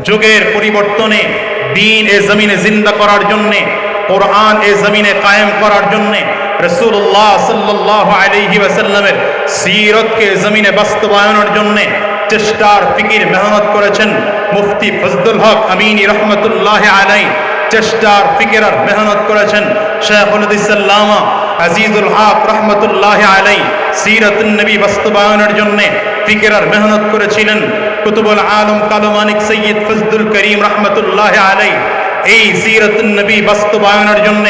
যুগের পরিবর্তনে দিন এ জমিনে জিন্দা করার জন্যে, কোরআন এ জমিনে কায়েম করার জন্যে রসুল্লাহ সাল্লাহ আলহি ওয়াসাল্লামের সিরতকে জমিনে বাস্তবায়নের জন্যে চেষ্টার ফিকির মেহনত করেছেন মুফতি ফজদুল হক আমিনী রহমতুল্লাহ আলাই চেষ্টার ফিকির আর মেহনত করেছেন শেখুল আজিজুল হক রহমতুল্লাহ আলাই সিরতুন নবী বাস্তবায়নের জন্যে ফিকির আর মেহনত করেছিলেন কুতুবুল আলম কালমানিক সৈয়দ ফজদুল করিম রহমতুল্লাহ আলাই এই সিরতুন নবী বাস্তবায়নের জন্য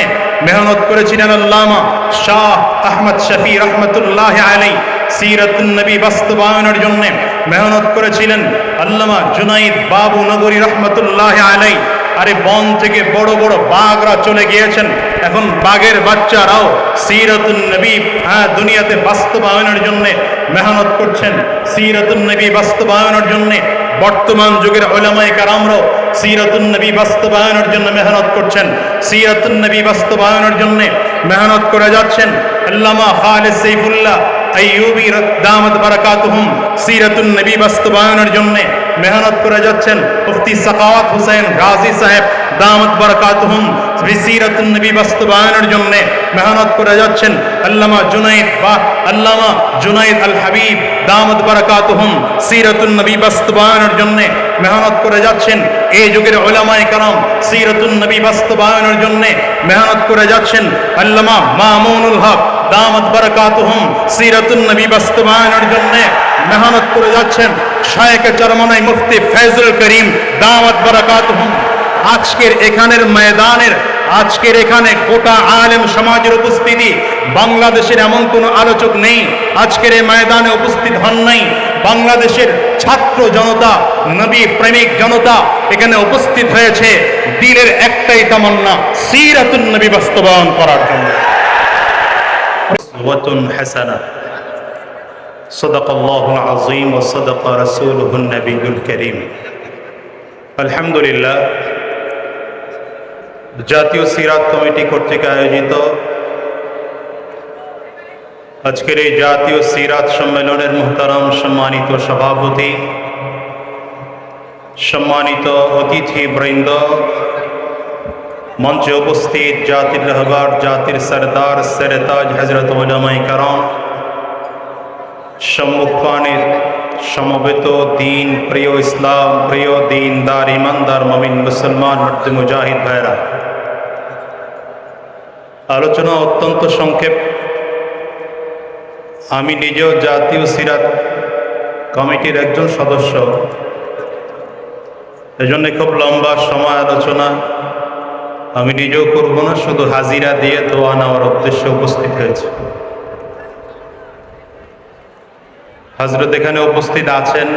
মেহনত করেছিলেন আল্লামা শাহ আহমদ শফি রহমতুল্লাহ আলাই সিরতুন নবী বাস্তবায়নের জন্য মেহনত করেছিলেন আল্লামা জুনাইদ বাবু নগরী রহমতুল্লাহ আলাই আরে বন থেকে বড় বড় বাঘরা চলে গিয়েছেন। এখন বাঘের বাচ্চারাও সিরতুন নবী হ্যাঁ দুনিয়াতে বাস্তবায়নের জন্য মেহনত করছেন। সিরতুন নবী বাস্তবায়নের জন্য বর্তমান যুগের ওলামায়ে কারামরাও সিরাতুন নবী বাস্তবায়নের জন্য মেহনত করছেন। সিরাতুন নবী বাস্তবায়নের জন্য মেহনত করে যাচ্ছেন। আল্লামা খালিদ সাইফুল্লাহ আইয়ুবি দামত বারাকাতুহুম সিরাতুন নবী বাস্তবায়নের জন্য মেহনত করে যাচ্ছেন মুফতি সাকাওয়াত হুসাইন গাজী সাহেব দামত বারাকাতুহুম সিরাতুন নবী বাস্তবায়নের জন্য মেহনত করে যাচ্ছেন আল্লামা জুনাইদ বা আল্লামা জুনাইদ আল হাবিব দামত বারাকাতুহুম সিরাতুন নবী বাস্তবায়নের জন্য মেহনত করে যাচ্ছেন এই যুগের ওলামায়ে কারাম সিরাতুন নবী বাস্তবায়নের জন্য মেহনত করে যাচ্ছেন আল্লামা মামুনুল হক দামত বারাকাতুহুম সিরাতুন নবী বাস্তবায়নের জন্য মেহনত করে যাচ্ছেন শায়েক চরমনাই মুফতি ফয়জুল করিম দামত বারাকাতুহুম। আজকের এখানের ময়দানের, আজকের এখানে গোটা আলেম সমাজের উপস্থিতি, বাংলাদেশের এমন কোনো আলোচক নেই, আজকের এই ময়দানে উপস্থিত হন নাই। বাংলাদেশের ছাত্র জনতা, নবী প্রেমিক জনতা এখানে উপস্থিত হয়েছে। দিলের একটাই তামান্না, সিরাতুন নবী বাস্তবায়ন করার জন্য। হাসানা। صدق الله العظيم وصدق رسوله النبي الكريم الحمد لله জাতীয় সিরাত কমিটি কর্তৃক আয়োজিত আজকের এই জাতীয় সিরাত সম্মেলনের মোহতারাম সম্মানিত সভাপতি সম্মানিত অতিথি বৃন্দ মঞ্চে উপস্থিত জাতির রহবার জাতির সরদার সেরতাজ হজরত ওলামাই কারাম সম্মুখপানের সমবেত দিন, প্রিয় ইসলাম, প্রিয় দিনদার, ইমানদার, মমিন, মুসলমান মুজাহিদ ভাইরা আলোচনা অত্যন্ত সংক্ষেপ। আমি নিজেও জাতীয় সিরাত কমিটির একজন সদস্য। এজন্য খুব লম্বা সময় আলোচনা আমি নিজেও করব না, শুধু হাজিরা দিয়ে দোয়া নেওয়ার উদ্দেশ্যে উপস্থিত হয়েছে। হজরত এখানে উপস্থিত আছেন,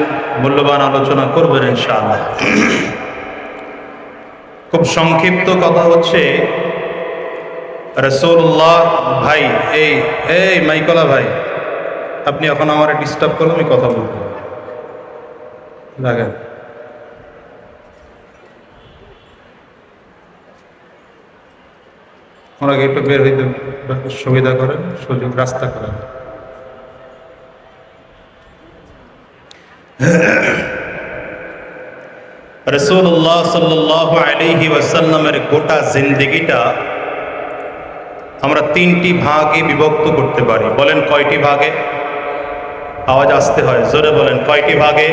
মূল্যবান আলোচনা করবেন ইনশাআল্লাহ। খুব সংক্ষিপ্ত কথা হচ্ছে রসুল্লাহ ভাই, এই এই মাইকলা ভাই, আপনি এখন আমার ডিস্টার্ব করলে আমি কথা বলব রাখেন। ওনাকে একটু বের হইতে সুবিধা করেন, সুযোগ, রাস্তা করেন। রসুল্লাহ সাল্লাহ আলহি ওয়াসাল্লামের গোটা জিন্দিগিটা আমরা তিনটি ভাগে বিভক্ত করতে পারি। বলেন কয়টি ভাগে? আওয়াজ আসতে হয়, জোরে বলেন, কয়টি ভাগে?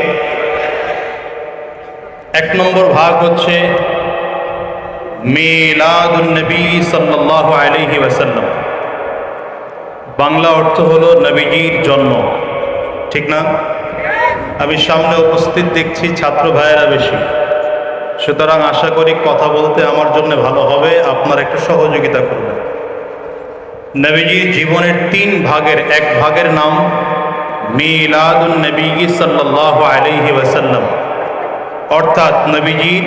এক নম্বর ভাগ হচ্ছে মিলাদুন্নবী সাল্লাহ আলহি ওয়াসাল্লাম। বাংলা অর্থ হলো নবীজির জন্ম। ঠিক না? আমি সামনে উপস্থিত দেখছি ছাত্র ভাইয়েরা বেশি। সুতরাং আশা করি কথা বলতে আমার জন্য ভালো হবে, আপনার একটু সহযোগিতা করবেন। নবীজির জীবনের তিন ভাগের এক ভাগের নাম মিলাদুন নবী সাল্লাহ আলহি ওয়াসাল্লাম। অর্থাৎ নবীজির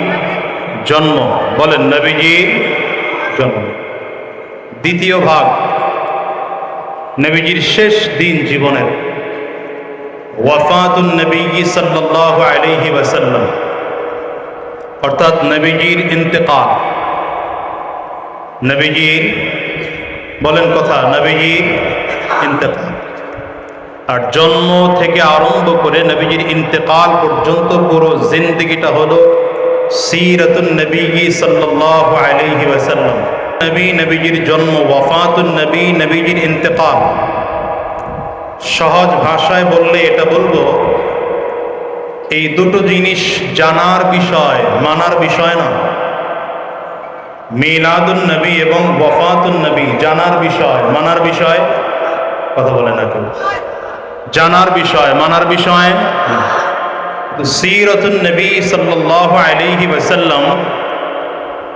জন্ম, বলেন নবীজির জন্ম। দ্বিতীয় ভাগ, নবীজির শেষ দিন জীবনের। ওয়াফাতুন নবী সাল্লাহ আলহি ওয়াসাল্লাম। অর্থাৎ নবীজির ইন্তেকাল। নবীজির, বলেন কথা, নবীজির ইন্তেকাল। আর জন্ম থেকে আরম্ভ করে নবীজির ইন্তেকাল পর্যন্ত পুরো জিন্দগিটা হলো সিরাতুন নবী সাল্লাল্লাহু আলাইহি ওয়াসাল্লাম। নবী, নবীজির জন্ম, ওয়াফাতুন নবী, নবীজির ইন্তেকাল। সহজ ভাষায় বললে এটা বলব এই দুটো জিনিস জানার বিষয়, মানার বিষয় না। মিলাদুন নবী এবং ওয়াফাতুন নবী, জানার বিষয়, মানার বিষয়, কথা বলে না কেউ। জানার বিষয়, মানার বিষয় সিরতুন নবী সাল্লাল্লাহু আলাইহি ওয়াসাল্লাম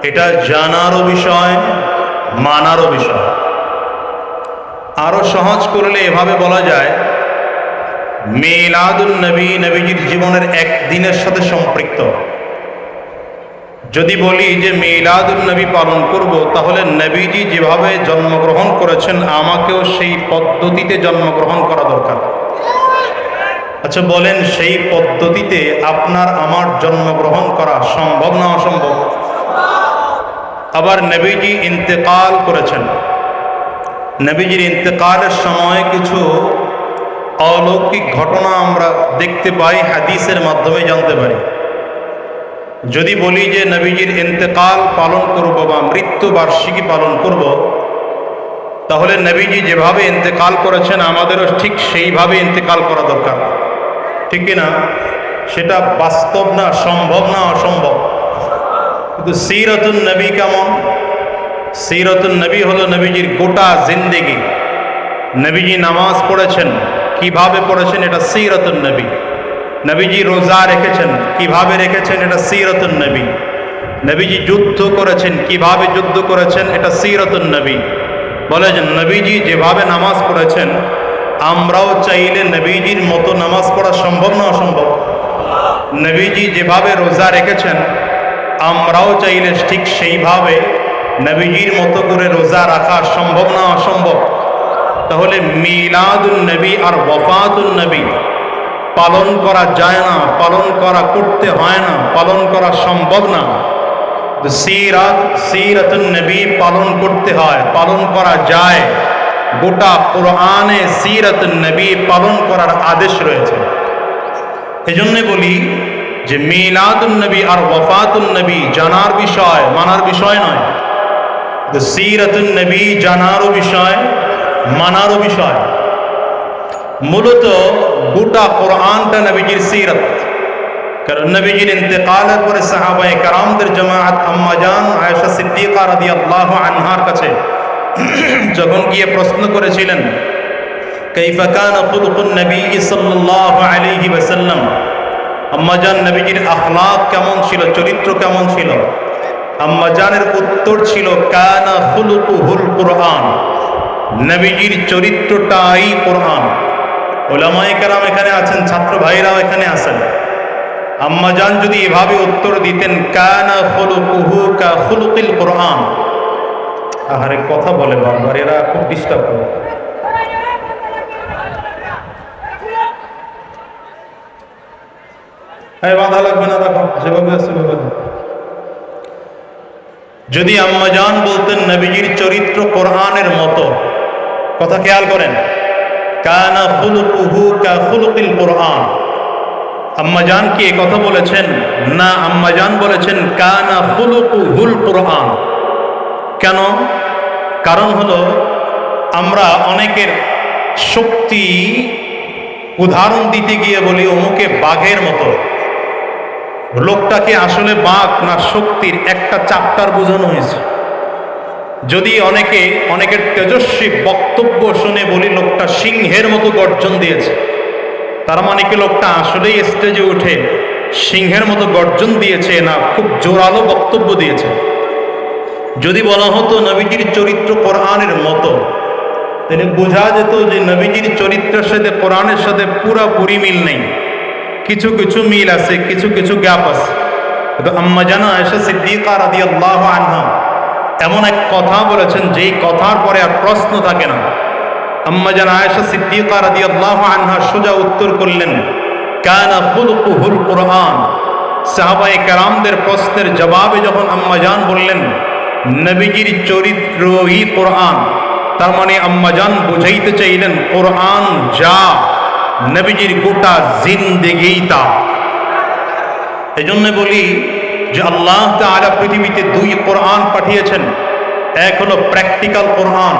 এটা জানারও বিষয়, মানারও বিষয়। আরও সহজ করলে এভাবে বলা যায় মিলাদুন নবী নবীজির জীবনের একদিনের সাথে সম্পৃক্ত। যদি বলি যে মিলাদুল নবী পালন করব, তাহলে নবীজি যেভাবে জন্মগ্রহণ করেছেন, আমাকেও সেই পদ্ধতিতে জন্মগ্রহণ করা দরকার। আচ্ছা বলেন সেই পদ্ধতিতে আপনার আমার জন্মগ্রহণ করা সম্ভব না অসম্ভব? আবার নবীজি ইন্তেকাল করেছেন। নবীজির ইন্তেকালের সময় কিছু অলৌকিক ঘটনা আমরা দেখতে পাই, হাদিসের মাধ্যমে জানতে পারি। যদি বলি যে নবীজির ইন্তেকাল পালন করব বা মৃত্যু বার্ষিকী পালন করব, তাহলে নবীজি যেভাবে ইন্তেকাল করেছেন, আমাদেরও ঠিক সেইভাবে ইন্তেকাল করা দরকার। ঠিক না সেটা বাস্তব না, সম্ভব না অসম্ভব? কিন্তু সিরতুন নবী কেমন? সিরতুন নবী হলো নবীজির গোটা জিন্দেগি। নবীজি নামাজ পড়েছেন। কীভাবে পড়েছেন এটা সিরতুন নবী। নবীজি রোজা রেখেছেন, কীভাবে রেখেছেন এটা সিরতুন নবী। নবীজি যুদ্ধ করেছেন, কীভাবে যুদ্ধ করেছেন এটা সিরতুন নবী। বলে যে নবীজি যেভাবে নামাজ পড়েছেন, আমরাও চাইলে নবীজির মতো নামাজ পড়া সম্ভব না অসম্ভব? নবীজি যেভাবে রোজা রেখেছেন, আমরাও চাইলে ঠিক সেইভাবে নবীজির মতো করে রোজা রাখা সম্ভব না অসম্ভব? তাহলে মিলাদুল নবী আর নবী পালন করা যায় না, পালন করা করতে হয় না, পালন করা সম্ভব না। সিরাত, সিরাতুন নবী পালন করতে হয়, পালন করা যায়। গোটা কোরআনে সিরাতুন নবী পালন করার আদেশ রয়েছে। এজন্য বলি যে মিলাদুন নবী আর নবী জানার বিষয় মানার বিষয় নয়। সিরাতুন নবী জানারও বিষয় মানারও বিষয়। মূলত গোটা কোরআনটা নবীজির সিরত। কারণ নবীজির ইন্তেকালের পরে সাহাবায়ে কারামদের জামাত আম্মাজান আয়েশা সিদ্দিকা রাদিয়াল্লাহু আনহার কাছে যখন গিয়ে প্রশ্ন করেছিলেন, কাইফা কানা খুলুকুন নবী সাল্লাল্লাহু আলাইহি ওয়াসাল্লাম? আম্মাজান নবীজির আখলাক কেমন ছিল? চরিত্র কেমন ছিল? আম্মাজানের উত্তর ছিল, কানা খুলুকুহুল কুরআন। নবীজির চরিত্রটাই কোরআন ওলামায়ে কেরাম এখানে আছেন, ছাত্র ভাইরাও এখানে আছেন। আম্মাজান যদি এভাবে উত্তর দিতেন, কানা খুলুকুহু কা খুলুকিল কোরআন। আহারে, কথা বলে বারবার এরা খুব ডিস্টার্ব করে। হ্যাঁ বাধা লাগবে না যেভাবে আছে। যদি আম্মাজান বলতেন, নবীজির চরিত্র কোরআনের মতো কথা খেয়াল করেন। কানা খুলুকুহু কা খুলুকিল কোরআন। আম্মাজান কি এ কথা বলেছেন? না আম্মাজান বলেছেন, কানা খুলুকুহুল কোরআন। কেন? কারণ হলো, আমরা অনেকের শক্তি উদাহরণ দিতে গিয়ে বলি অমুকে বাঘের মতো। লোকটাকে আসলে বাঘ না শক্তির একটা চাপ্টার বোঝানো হয়েছে। যদি অনেকে, অনেকের তেজস্বী বক্তব্য শুনে বলি, লোকটা সিংহের মতো গর্জন দিয়েছে। তার মানে কি লোকটা আসলেই স্টেজে উঠে সিংহের মতো গর্জন দিয়েছে না, খুব জোরালো বক্তব্য দিয়েছে। যদি বলা হতো নবীজির চরিত্র কোরআনের মতো, তাহলে বোঝা যেত যে নবীজির চরিত্রের সাথে কোরআনের সাথে পুরাপুরি মিল নেই। কিছু কিছু মিল আছে, কিছু কিছু গ্যাপ আছে। কিন্তু আম্মা জানা আয়সা সিদ্দিকা রাদি আল্লাহ আনহা এমন এক কথা বলেছেন, যেই কথার পরে আর প্রশ্ন থাকে না। আম্মা জানা আয়সা সিদ্দিকা রাদি আনহা সোজা উত্তর করলেন, কানা খুলকুহুল কোরআন। সাহাবায়ে কারামদের প্রশ্নের জবাবে যখন আম্মাজান বললেন, নবীজির চরিত্রই কোরআন। তার মানে আম্মাজান বুঝাইতে চাইলেন, কোরআন যা নবীজির গোটা জিন্দেগি তা। এই জন্য বলি যে আল্লাহ তাআলা পৃথিবীতে দুই কোরআন পাঠিয়েছেন। এক হলো প্র্যাকটিক্যাল কোরআন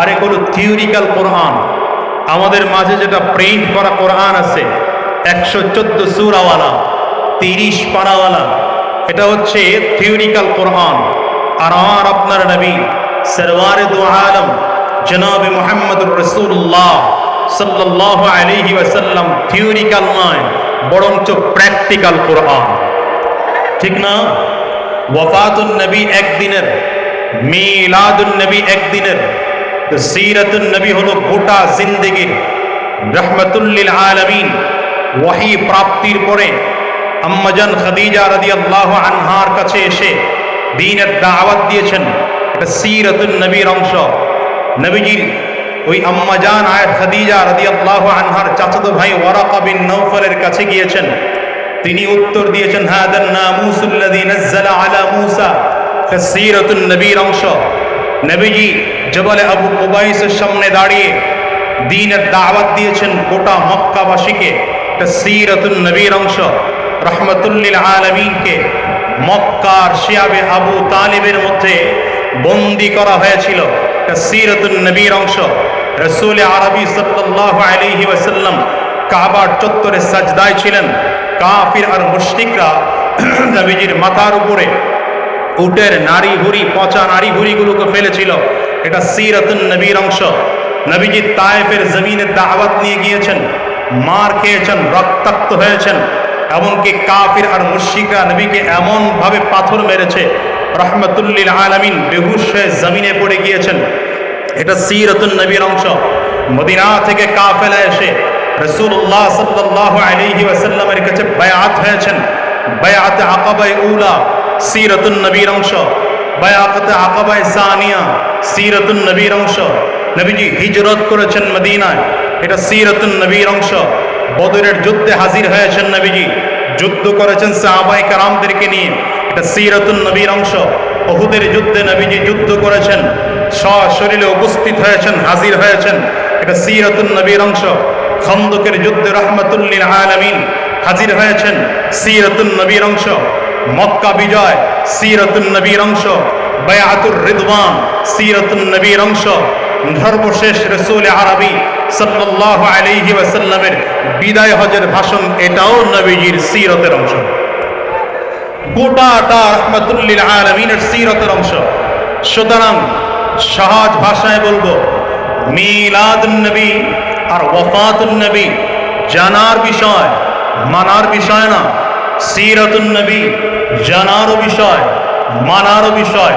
আর এক হলো থিওরিক্যাল কোরআন। আমাদের মাঝে যেটা প্রিন্ট করা কোরআন আছে, একশো চোদ্দ সুরাওয়ালা, তিরিশ পারাওয়ালা, এটা হচ্ছে থিওরিক্যাল কোরআন। আর আমার আপনার নবী সরওয়ারে দু আলম, জনাবে মোহাম্মদুর রসুল্লাহ সাল্লাহ আলহি ওয়াসাল্লাম, থিওরিক্যাল নয়, বরঞ্চ প্র্যাকটিক্যাল কোরআন। ঠিক না? ওয়াফাতুন নবী একদিনের, মিলাদুন নবী একদিনের সিরাতুন নবী হলো গোটা জিন্দেগির রহমতুল্লিল আলমিন, ওয়াহি প্রাপ্তির পরে আম্মাজান খাদিজা রাদিয়াল্লাহু আনহার কাছে এসে দ্বীনের দাওয়াত দিয়েছেন। এটা সিরাতুন নবীর অংশ। নবীজির ওই আম্মাজান আয়াত খাদিজা রাদিয়াল্লাহু আনহার চাচাতো ভাই ওয়ারাকা বিন নওফলের কাছে গিয়েছেন। তিনি উত্তর দিয়েছেন হাদান নামুসুল্লাযী নাযালা আলা মূসা সিরাতুন নবীর অংশ। নবীজি জবলে আবু কুবাইসের সামনে দাঁড়িয়ে দ্বীনের দাওয়াত দিয়েছেন গোটা মক্কাবাসীকে এটা সিরাতুন নবীর অংশ। রহমতুল্লিল আলমিনকে মক্কার শিয়াবে আবু তালিবের মধ্যে বন্দি করা হয়েছিল এটা সিরাতুন নবীর অংশ। রসুল আরবি সাল্লাহ আলহি ওয়াসাল্লাম কাবার চত্বরে সাজদায় ছিলেন। কাফির আর মুশরিকরা নবীজির মাথার উপরে উটের নারী ভুরি পচা নারী ভুরিগুলোকে ফেলেছিল। এটা সিরাতুন নবীর অংশ। নবীজি তায়েফের জমিনে দাওয়াত নিয়ে গিয়েছেন, মার খেয়েছেন, রক্তাক্ত হয়েছেন। এমনকি কাফির আর মুশিকরা নবীকে এমনভাবে পাথর মেরেছে, রহমতুল্লিল আলমিন বেহুশ হয়ে জমিনে পড়ে গিয়েছেন। এটা সিরতুন নবীর অংশ। মদিনা থেকে কাফেলা এসে রসুল্লাহ সাল্লাহ আলহি ওয়াসাল্লামের কাছে বায়াত হয়েছেন। বায়াতে আকাবাই উলা, সিরতুন নবীর অংশ। বায়াতে আকাবাই সানিয়া, সিরতুন নবীর অংশ। নবীজি হিজরত করেছেন মদিনায়। এটা সিরতুন নবীর অংশ। বদরের যুদ্ধে হাজির হয়েছেন নবীজি। যুদ্ধ করেছেন সাহাবাই কারামদেরকে নিয়ে। এটা সিরতুন নবীর অংশ। বহুদের যুদ্ধে নবীজি যুদ্ধ করেছেন। সশরীরে উপস্থিত হয়েছেন, হাজির হয়েছেন। এটা সিরতুন নবীর অংশ। খন্দকের যুদ্ধে রহমতুল্লিল আলমিন হাজির হয়েছেন সিরতুন নবীর অংশ। মক্কা বিজয়, সিরতুন নবীর অংশ। বায়াতুর রিদওয়ান, সিরতুন নবীর অংশ। সর্বশেষ রসুল আরবি সাল্লাহ আলাইহি ওয়াসাল্লামের বিদায় হজের ভাষণ এটাও নবীজির সিরতের অংশ। গোটাটা রহমতুল্লিল আলমিনের সিরতের অংশ। সুতরাং সহজ ভাষায় বলব, মিলাদুন নবী আর ওয়াফাতুন নবী জানার বিষয়, মানার বিষয় না। সিরাতুন নবী জানারও বিষয়, মানারও বিষয়।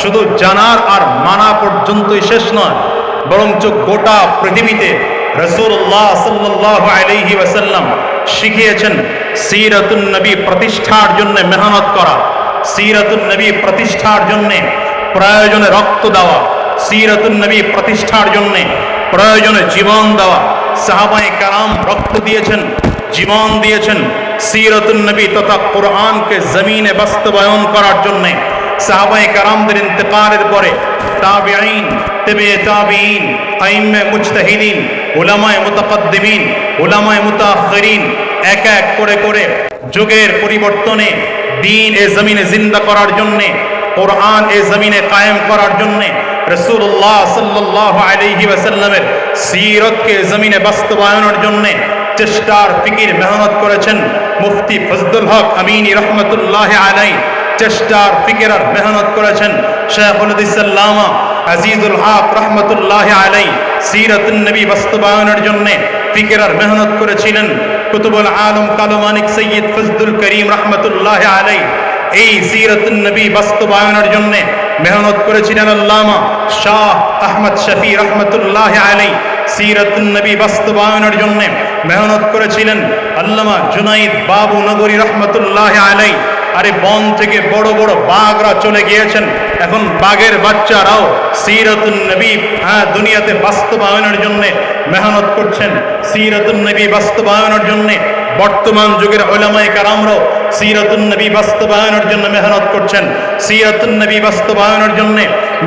শুধু জানার আর মানা পর্যন্তই শেষ নয়, বরঞ্চ গোটা পৃথিবীতে রসুল্লাহ সাল্লাহ আলহি ওয়াসাল্লাম শিখিয়েছেন সিরাতুন নবী প্রতিষ্ঠার জন্য মেহনত করা, সিরাতুন নবী প্রতিষ্ঠার জন্যে প্রয়োজনে রক্ত দেওয়া, সিরাতুন নবী প্রতিষ্ঠার জন্যে প্রয়োজনে জীবন দেওয়া। সাহাবাই কারাম রক্ত দিয়েছেন, জীবন দিয়েছেন সিরাতুন নবী তথা কোরআনকে জমিনে বাস্তবায়ন করার জন্যে। সাহাবাই কারামদের ইন্তেকালের পরে তাবিঈন, তেবে তাবিঈন, আইম্মে মুজতাহিদিন, উলামায়ে মুতাকদ্দিমিন, উলামায়ে মুতাআখিরিন এক এক করে করে যুগের পরিবর্তনে দিন এ জমিনে জিন্দা করার জন্যে কোরআন এ জমিনে কায়েম করার জন্যে রসুল্লাহ সাল্লাহ আলহি ওয়াসাল্লামের সিরতকে জমিনে বাস্তবায়নের জন্যে চেষ্টার ফিকির মেহনত করেছেন মুফতি ফজদুল হক আমিনী রহমতুল্লাহ আলাই। চেষ্টার ফিকির মেহনত করেছেন শেখুল ইসাল্লামা আজিজুল হক রহমতুল্লাহ আলাই। সিরতুন নবী বাস্তবায়নের জন্য ফিকির মেহনত করেছিলেন। কুতুবুল আলম কালমানিক সৈয়দ ফজদুল করিম রহমতুল্লাহ আলাই। এই সিরতুন নবী বাস্তবায়নের জন্য মেহনত করেছিলেন আল্লামা শাহ আহমদ শফি রহমতুল্লাহ আলাই সিরতুন নবী বাস্তবায়নের জন্য মেহনত করেছিলেন আল্লামা জুনাইদ বাবু নগরী রহমতুল্লাহ আলাই আরে বন থেকে বড় বড় বাঘরা চলে গিয়েছেন। এখন বাঘের বাচ্চারাও সিরতুন নবী হ্যাঁ দুনিয়াতে বাস্তবায়নের জন্য মেহনত করছেন। সিরতুন নবী বাস্তবায়নের জন্য বর্তমান যুগের ওলামায় কারামরাও সিরাতুন নবী বাস্তবায়নের জন্য মেহনত করছেন। সিরাতুন নবী বাস্তবায়নের জন্য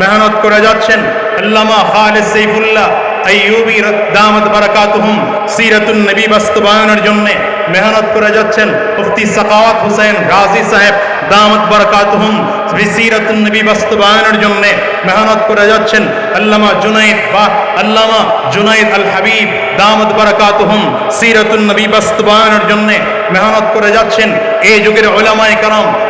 মেহনত করে যাচ্ছেন। আল্লামা খালিদ সাইফুল্লাহ আইয়ুবি দামত বারাকাতুহুম সিরাতুন নবী বাস্তবায়নের জন্য মেহনত করে যাচ্ছেন। মুফতি সাকাওয়াত হোসেন গাজী সাহেব দামত বারাকাতুহুম। সিরাতুন নবী বাস্তবায়নের জন্য মেহনত করে যাচ্ছেন আল্লামা জুনাইদ বা আল্লামা জুনাইদ আল হাবিব দামত বারাকাতুহুম সিরাতুন নবী বাস্তবায়নের জন্য মেহনত করে যাচ্ছেন। এই যুগের ওলামায়ে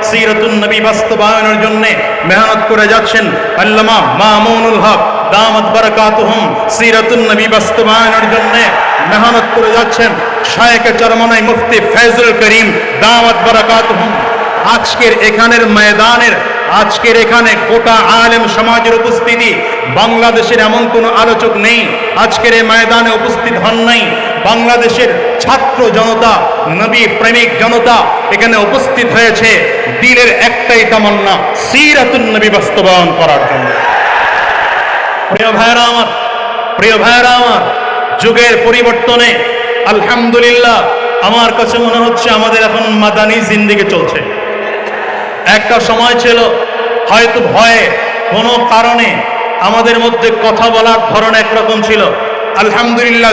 সিরাতুন নবী বাস্তবায়নের জন্য মেহনত করে যাচ্ছেন আল্লামা মামুনুল হক। দামত বারাকাতুহুম সিরাতুন নবী বাস্তবায়নের জন্য মেহনত করে যাচ্ছেন। শায়েক চরমনাই মুফতি ফয়জুল করিম। দামত বারাকাতুহুম আজকের এখানের ময়দানের, আজকের এখানে গোটা আলেম সমাজের উপস্থিতি, বাংলাদেশের এমন কোনো আলোচক নেই, আজকের এই ময়দানে উপস্থিত হন নাই, বাংলাদেশের ছাত্র জনতা, নবী প্রেমিক জনতা এখানে উপস্থিত হয়েছে, দিলের একটাই তামান্না, সিরাতুন নবী বাস্তবায়ন করার জন্য। প্রিয় ভাইরা আমার, প্রিয় ভাইরা আমার, যুগের পরিবর্তনে, আলহামদুলিল্লাহ, আমার কাছে মনে হচ্ছে আমাদের এখন মাদানি জিন্দিগি চলছে। একটা সময় ছিল, হয়তো ভয়ে, কোনো কারণে আমাদের মধ্যে কথা বলার ধরন একরকম ছিল। আলহামদুলিল্লাহ।